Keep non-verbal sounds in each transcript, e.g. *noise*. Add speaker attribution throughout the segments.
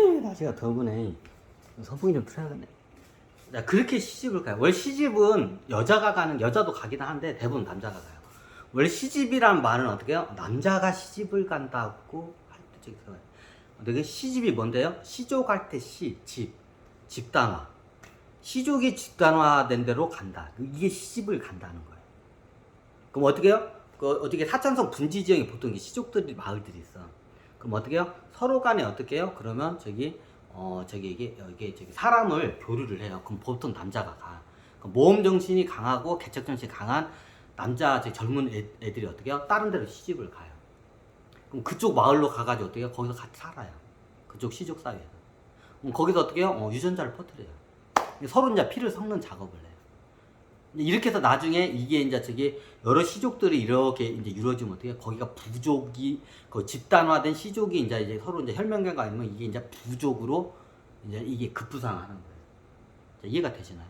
Speaker 1: 더구네 제가 더구네. 선풍기 좀 틀어야겠네. 자 그렇게 시집을 가요. 원래 시집은 여자가 가는 여자도 가긴 하는데 대부분 남자가 가요. 원래 시집이란 말은 어떻게 해요? 남자가 시집을 간다고 할 때 들어가요. 어떻게 시집이 뭔데요? 시족할 때 시, 집, 집단화. 시족이 집단화된 대로 간다. 이게 시집을 간다는 거예요. 그럼 어떻게 해요? 그 어떻게 사천성 분지 지역에 보통 시족들이 마을들이 있어 그럼 어떻게 해요? 서로 간에 어떻게 해요? 그러면 저기 어 저기 이게 이게 저기 사람을 교류를 해요. 그럼 보통 남자가 가. 모험 정신이 강하고 개척 정신이 강한 남자 저 젊은 애, 애들이 어떻게 해요? 다른 데로 시집을 가요. 그럼 그쪽 마을로 가가지고 어떻게 해요? 거기서 같이 살아요. 그쪽 시족 사회에서. 그럼 거기서 어떻게 해요? 어, 유전자를 퍼뜨려요. 서로 이제 피를 섞는 작업을 해요. 이렇게 해서 나중에 이게 이제 저기 여러 시족들이 이렇게 이제 이루어지면 어떻게 거기가 부족이 그 집단화된 시족이 이제 이제 서로 이제 혈맹관가 있으면 이게 이제 부족으로 이제 이게 급부상하는 거예요. 자, 이해가 되시나요?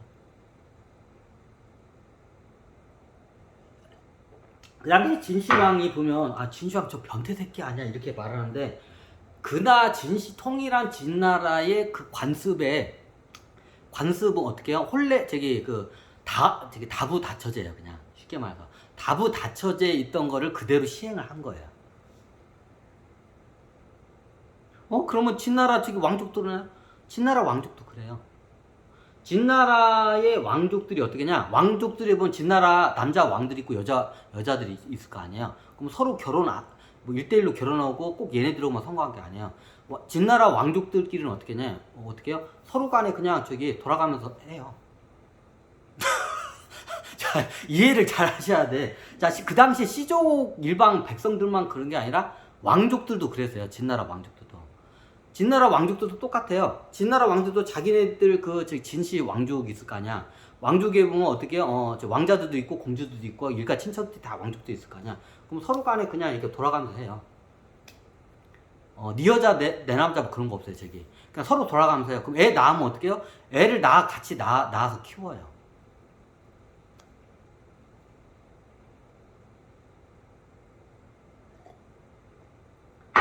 Speaker 1: 그다음에 진시황이 보면 아 진시황 저 변태 새끼 아니야 이렇게 말하는데 그나 진시 통일한 진나라의 그 관습에 관습은 어떻게 해요? 홀레 저기 그 다 저기 다부 다처제예요 그냥 쉽게 말해서 다부 다처제에 있던 거를 그대로 시행을 한 거예요. 어 그러면 진나라 저기 왕족들은 진나라 왕족도 그래요. 진나라의 왕족들이 어떻게냐? 왕족들이 보면 진나라 남자 왕들이 있고 여자 여자들이 있을 거 아니에요. 그럼 서로 결혼 아, 뭐 1대1로 결혼하고 꼭 얘네들하고만 성공한 게 아니에요. 와- 진나라 왕족들끼리는 어떻게 냐 어, 어떻게 해요? 서로 간에 그냥 저기 돌아가면서 해요. 자, *laughs* 이해를 잘 하셔야 돼. 자, 시- 그 당시에 시족 일방 백성들만 그런 게 아니라 왕족들도 그랬어요. 진나라 왕족들도. 진나라 왕족들도 똑같아요. 진나라 왕족도 자기네들 그 저기 진시 왕족이 있을 거 아니야. 왕족에 보면 어떻게? 어, 저 왕자들도 있고 공주들도 있고 일가 친척들이 다 왕족도 있을 거 아니야. 그럼 서로 간에 그냥 이렇게 돌아가면서 해요. 어, 네 여자 내, 내 남자 뭐 그런 거 없어요, 저기. 그냥 서로 돌아가면서 해요. 그럼 애 낳으면 어떻게 해요? 애를 낳아 같이 낳아, 낳아서 키워요.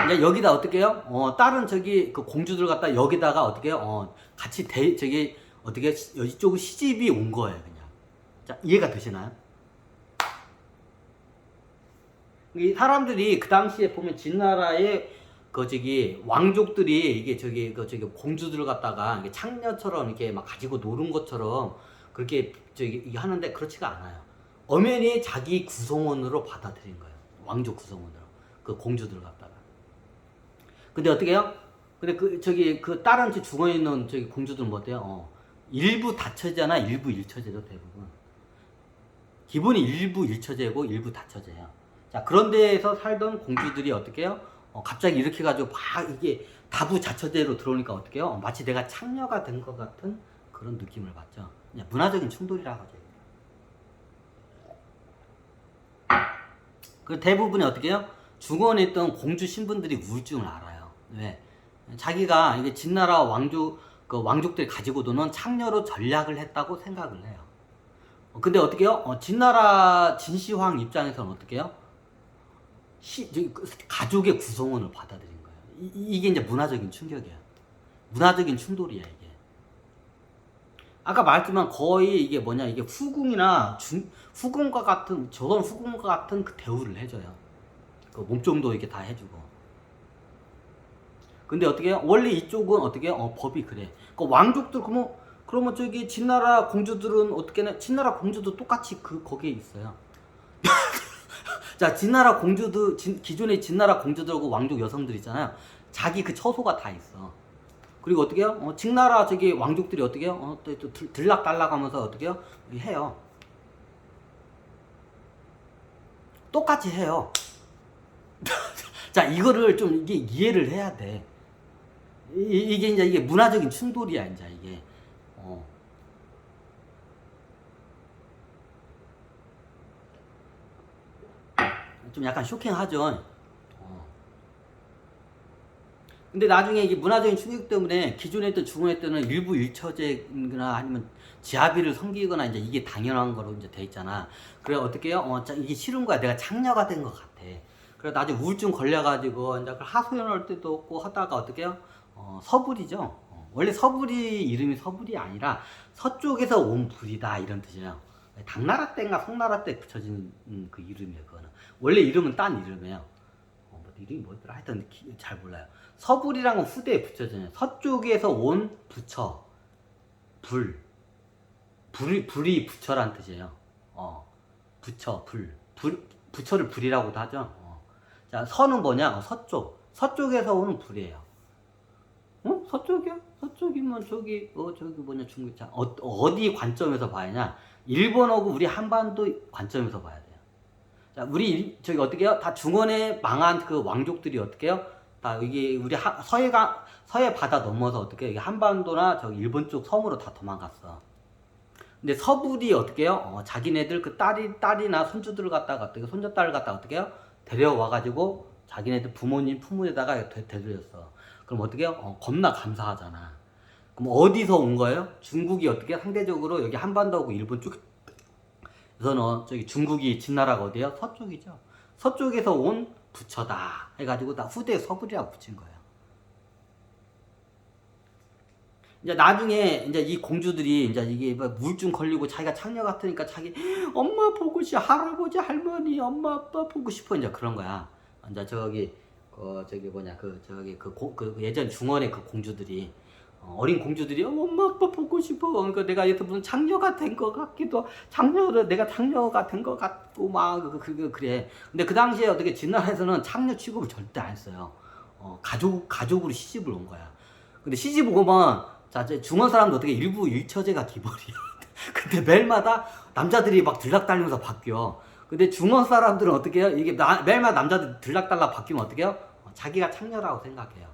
Speaker 1: 이제 여기다 어떻게 해요? 어, 다른 저기 그 공주들 갖다 여기다가 어떻게 해요? 어, 같이 대, 저기 어떻게 이쪽으로 시집이 온 거예요, 그냥. 자, 이해가 되시나요? 이 사람들이 그 당시에 보면 진나라의 그 저기 왕족들이 이게 저기 그 저기 공주들 갖다가 창녀처럼 이렇게 막 가지고 노는 것처럼 그렇게 저기 하는데 그렇지가 않아요. 엄연히 자기 구성원으로 받아들인 거예요. 왕족 구성원으로 그 공주들 갖다가. 근데 어떻게 해요? 근데 그 저기 그 다른 저 중원에 있는 저기 공주들은 뭐 어때요? 어, 일부 다처제나 일부 일처제죠 대부분. 기본이 일부 일처제고 일부 다처제야. 자 그런 데에서 살던 공주들이 어떻게 해요? 어, 갑자기 이렇게 가지고 막 이게 다부 자처제로 들어오니까 어떻게 해요? 어, 마치 내가 창녀가 된 것 같은 그런 느낌을 받죠. 그냥 문화적인 충돌이라고 하죠. 그 대부분이 어떻게 해요? 중원에 있던 공주 신분들이 우울증을 알아요. 왜? 자기가 이게 진나라 왕족 그 왕족들이 가지고 노는 창녀로 전략을 했다고 생각을 해요. 어, 근데 어떻게 해요? 어, 진나라 진시황 입장에서는 어떻게 해요? 그 가족의 구성원을 받아들인 거예요. 이, 이- 이게 이제 문화적인 충격이야. 문화적인 충돌이야 이게. 아까 말했지만 거의 이게 뭐냐 이게 후궁이나 중, 후궁과 같은 조선 후궁과 같은 그 대우를 해줘요. 그 몸종도 이렇게 다 해주고. 근데 어떻게? 원래 이쪽은 어떻게 해요? 어, 법이 그래. 그 왕족들 그러면 그러면 저기 진나라 공주들은 어떻게 해? 진나라 공주도 똑같이 그 거기에 있어요. *laughs* 자, 진나라 공주들 진, 기존의 진나라 공주들하고 왕족 여성들 있잖아요. 자기 그 처소가 다 있어. 그리고 어떻게 해요? 어, 직나라 저기 왕족들이 어떻게 해요? 어, 또, 또 들- 들락달락 하면서 어떻게 해요? 해요. 똑같이 해요. *laughs* 자, 이거를 좀 이게 이해를 해야 돼. 이, 이게 이제 이게 문화적인 충돌이야, 이제 이게. 어. 좀 약간 쇼킹하죠. 어. 근데 나중에 이게 문화적인 충격 때문에 기존에 했던 중원에 했던 일부 일처제나 아니면 지하비를 섬기거나 이제 이게 당연한 거로 이제 돼 있잖아. 그래 어떻게 해요? 어, 자, 이게 싫은 거야. 내가 창녀가 된 것 같아. 그래 나중에 우울증 걸려가지고 이제 하소연할 때도 없고 하다가 어떻게 해요? 어, 서불이죠. 어, 원래 서불이 이름이 서불이 아니라 서쪽에서 온 불이다 이런 뜻이에요. 당나라 때인가 송나라 때 붙여진 음, 그 이름이에요. 그거는 원래 이름은 딴 이름이에요. 어, 뭐 이름이 뭐더라? 하여튼 기- 잘 몰라요. 서불이란 건 후대에 붙여져요. 서쪽에서 온 부처 불 불이 불이 부처란 뜻이에요. 어 부처 불, 불 부처를 불이라고도 하죠. 어. 자 서는 뭐냐? 어, 서쪽 서쪽에서 오는 불이에요. 어? 서쪽이야? 서쪽이면 저기 어 저기 뭐냐 중국 자 어, 어디 관점에서 봐야냐? 일본하고 우리 한반도 관점에서 봐야 돼요. 자 우리 일- 저기 어떻게 해요? 다 중원에 망한 그 왕족들이 어떻게 해요? 다 이게 우리 하, 서해가 서해 바다 넘어서 어떻게 해요? 한반도나 저기 일본 쪽 섬으로 다 도망갔어. 근데 서불이 어떻게 해요? 어, 자기네들 그 딸이 딸이나 손주들을 갖다가 어떻게 손자딸을 갖다가 어떻게 해요? 데려와 가지고 자기네들 부모님 품에다가 되, 되들였어. 그럼 어떻게 해요? 어, 겁나 감사하잖아. 그럼 어디서 온 거예요? 중국이 어떻게? 상대적으로 여기 한반도하고 일본 쪽 어, 저기 중국이 진나라가 어디예요? 서쪽이죠. 서쪽에서 온 부처다 해가지고 다 후대 서불이라고 붙인 거예요. 이제 나중에 이제 이 공주들이 이제 이게 뭐 우울증 걸리고 자기가 창녀 같으니까 자기 엄마 보고 싶어 할아버지 할머니 엄마 아빠 보고 싶어 이제 그런 거야. 이제 저기 그 저기 뭐냐 그 저기 그, 고, 그 예전 중원의 그 공주들이 어, 어린 공주들이 어, 엄마 아빠 보고 싶어. 그러니까 내가 이렇게 무슨 장녀가 된 것 같기도 장녀를 내가 장녀가 된 것 같고 막 그, 그, 그, 그래. 근데 그 당시에 어떻게 진나라에서는 장녀 취급을 절대 안 했어요. 어, 가족 가족으로 시집을 온 거야. 근데 시집 오면 자 중원 사람도 어떻게 일부 일처제가 기벌이야. *laughs* 근데 매일마다 남자들이 막 들락달리면서 바뀌어. 근데 중원 사람들은 어떻게 해요? 이게 나- 매일마다 남자들 들락달락 바뀌면 어떻게 해요? 어, 자기가 창녀라고 생각해요.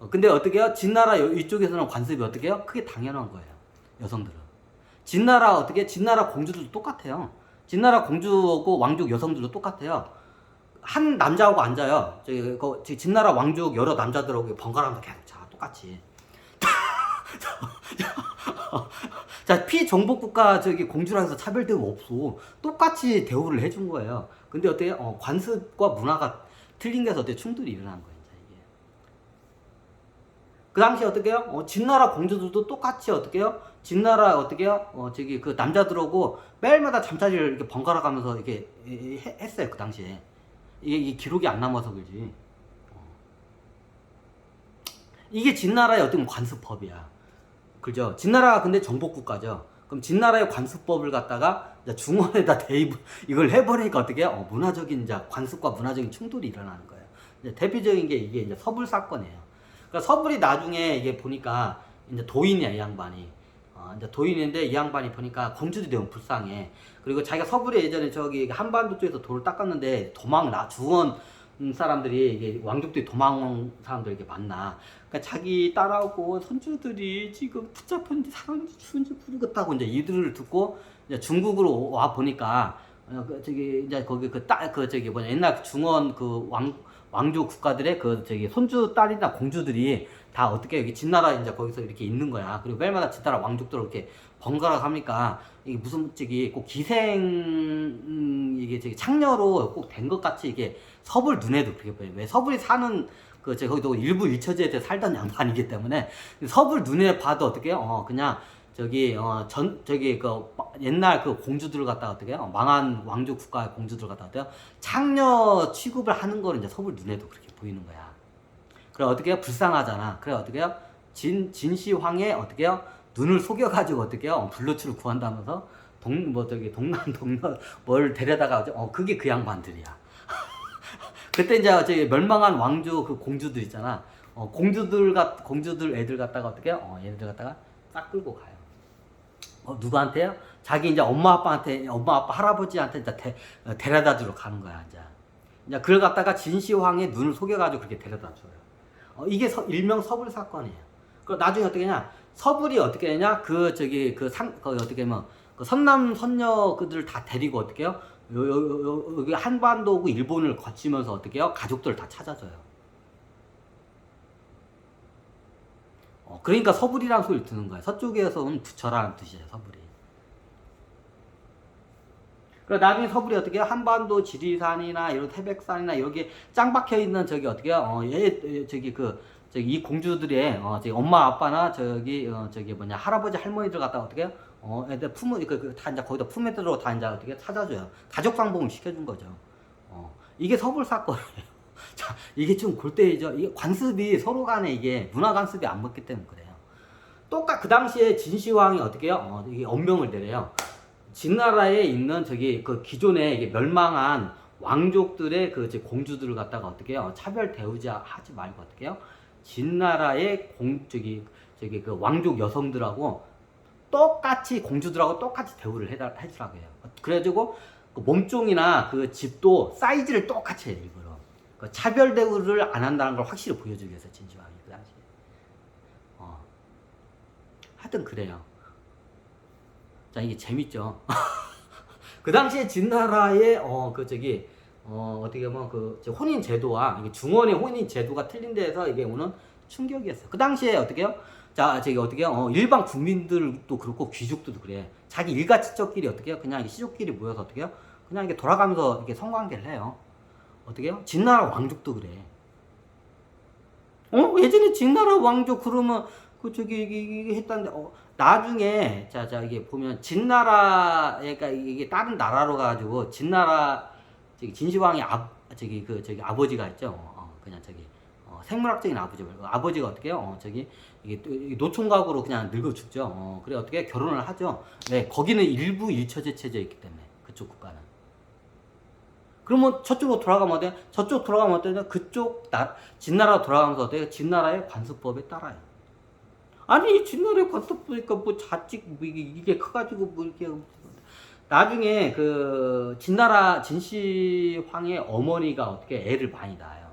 Speaker 1: 어, 근데 어떻게 해요? 진나라 여- 이쪽에서는 관습이 어떻게 해요? 크게 당연한 거예요. 여성들은. 진나라 어떻게? 진나라 공주들도 똑같아요. 진나라 공주고 왕족 여성들도 똑같아요. 한 남자하고 앉아요. 저기 그 진나라 왕족 여러 남자들하고 번갈아가면서 계속 자 똑같이. *laughs* 자 피정복 국가 저기 공주라 해서 차별 대우 없어. 똑같이 대우를 해준 거예요. 근데 어떻게 어, 관습과 문화가 틀린 데서 어떻게 충돌이 일어난 거예요. 이제. 그 당시 어떻게 해요? 어, 진나라 공주들도 똑같이 어떻게 해요? 진나라 어떻게 해요? 어, 저기 그 남자들하고 매일마다 잠자리를 이렇게 번갈아 가면서 이렇게 해- 했어요. 그 당시에. 이게, 이게 기록이 안 남아서 그러지. 어. 이게 진나라의 어떤 관습법이야. 그죠? 진나라가 근데 정복국가죠. 그럼 진나라의 관습법을 갖다가 중원에다 대입 이걸 해버리니까 어떻게 해요? 어, 문화적인 이제 관습과 문화적인 충돌이 일어나는 거예요. 대표적인 게 이게 이제 서불 사건이에요. 그러니까 서불이 나중에 이게 보니까 이제 도인이야 이 양반이. 어, 이제 도인인데 이 양반이 보니까 공주들이 너무 불쌍해. 그리고 자기가 서불에 예전에 저기 한반도 쪽에서 돌을 닦았는데 도망 나 중원 사람들이 이게 왕족들이 도망 사람들 이렇게 만나. 그러니까 자기 딸하고 손주들이 지금 붙잡혔는지 살았는지 죽은지 모르겠다고 이제 이들을 듣고 이제 중국으로 와 보니까 어, 그 저기 이제 거기 그딸그 저기 뭐냐 옛날 그 중원 그 왕 왕조 국가들의 그 저기 손주 딸이나 공주들이 다 어떻게 여기 진나라 이제 거기서 이렇게 있는 거야. 그리고 매일마다 진나라 왕족들 이렇게 번갈아 가니까 이게 무슨 저기 꼭 기생 음, 이게 저기 창녀로 꼭 된 것 같이 이게 서불 눈에도 그렇게 보여요. 왜 서불이 사는 그 제가 거기도 일부 일처제에 살던 양반이기 때문에 서불 눈에 봐도 어떻게? 어 그냥 저기 어 전 저기 그 옛날 그 공주들을 갖다가 어떻게 해요? 망한 왕조 국가의 공주들 갖다가 어때요? 창녀 취급을 하는 거는 이제 서불 눈에도 그렇게 보이는 거야. 그래 어떻게 해요? 불쌍하잖아. 그래 어떻게 해요? 진 진시황의 어떻게 해요? 눈을 속여가지고 어떻게 해요? 어, 불로치를 구한다면서 동 뭐 저기 동남 *laughs* 동남 뭘 데려다가 어 그게 그 양반들이야. *laughs* 그때 이제 저기 멸망한 왕조 그 공주들 있잖아. 어, 공주들 같 공주들 애들 갖다가 어떻게 해요? 어, 얘네들 갖다가 싹 끌고 가요. 어, 누구한테요? 자기 이제 엄마 아빠한테 엄마 아빠 할아버지한테 이제 데, 어, 데려다 주러 가는 거야 이제. 이제 그걸 갖다가 진시황의 눈을 속여가지고 그렇게 데려다 줘요. 어, 이게 서, 일명 서불 사건이에요. 그 나중에 어떻게 하냐? 서불이 어떻게 하냐? 그 저기 그 상 그 어떻게 하면 그 선남 선녀 그들 다 데리고 어떻게 해요? 요, 요, 요, 요, 여기 한반도고 일본을 거치면서 어떻게 해요? 가족들 다 찾아줘요. 어, 그러니까 서불이라는 소리를 듣는 거예요. 서쪽에서 온 부처라는 뜻이에요, 서불이. 그리고 나중에 서불이 어떻게? 한반도 지리산이나 이런 태백산이나 여기 짱 박혀 있는 저기 어떻게? 어, 얘, 얘, 저기 그 저기 이 공주들의 어, 저기 엄마 아빠나 저기 어, 저기 뭐냐 할아버지 할머니들 갖다 어떻게 해요? 어 애들 품을 그다 이제 거기다 품에 들어 다 이제 어떻게 찾아줘요. 가족 상봉을 시켜준 거죠. 어 이게 서불 사건이에요. *laughs* 자 이게 좀 골때이죠. 이게 관습이 서로 간에 이게 문화 관습이 안 맞기 때문에 그래요. 똑같 그 당시에 진시황이 어떻게 해요? 어, 이게 엄명을 내려요. 진나라에 있는 저기 그 기존에 멸망한 왕족들의 그 공주들을 갖다가 어떻게 해요? 차별 대우지 하지 말고 어떻게 해요? 진나라의 공 저기 저기 그 왕족 여성들하고 똑같이 공주들하고 똑같이 대우를 해달 해주라고 해요. 그래가지고 그 몸종이나 그 집도 사이즈를 똑같이 해요 일부러. 그 차별 대우를 안 한다는 걸 확실히 보여주기 위해서 진시황이 그 당시에. 어. 하여튼 그래요. 자 이게 재밌죠. *laughs* 그 당시에 진나라의 어 그 저기 어 어떻게 보면 그저 혼인 제도와 중원의 혼인 제도가 틀린 데에서 이게 오는 충격이었어요. 그 당시에 어떻게요? 자 저기 어떻게요? 어, 일반 국민들도 그렇고 귀족들도 그래. 자기 일가친척끼리 어떻게요? 그냥 시족끼리 모여서 어떻게요? 그냥 이게 돌아가면서 이렇게 성관계를 해요. 어떻게요? 진나라 왕족도 그래. 어 예전에 진나라 왕족 그러면 그 저기 이게, 했다는데 어 나중에 자자 이게 보면 진나라 그러니까 이게 다른 나라로 가지고 진나라 저기 진시황의 아 저기 그 저기 아버지가 있죠 어, 어, 그냥 저기 어, 생물학적인 아버지 말고 아버지가 어떻게 해요 어, 저기 이게 노총각으로 그냥 늙어 죽죠 어, 그래 어떻게 결혼을 하죠 네 거기는 일부 일처제 체제 있기 때문에 그쪽 국가는 그러면 저쪽으로 돌아가면 어때? 저쪽 돌아가면 어때? 그쪽 나, 진나라 돌아가면서 어때? 진나라의 관습법에 따라요. 아니 진나라의 관습 보니까 뭐 자직 뭐 이게, 이게 커가지고 뭐 이렇게 나중에 그 진나라 진시황의 어머니가 어떻게 애를 많이 낳아요.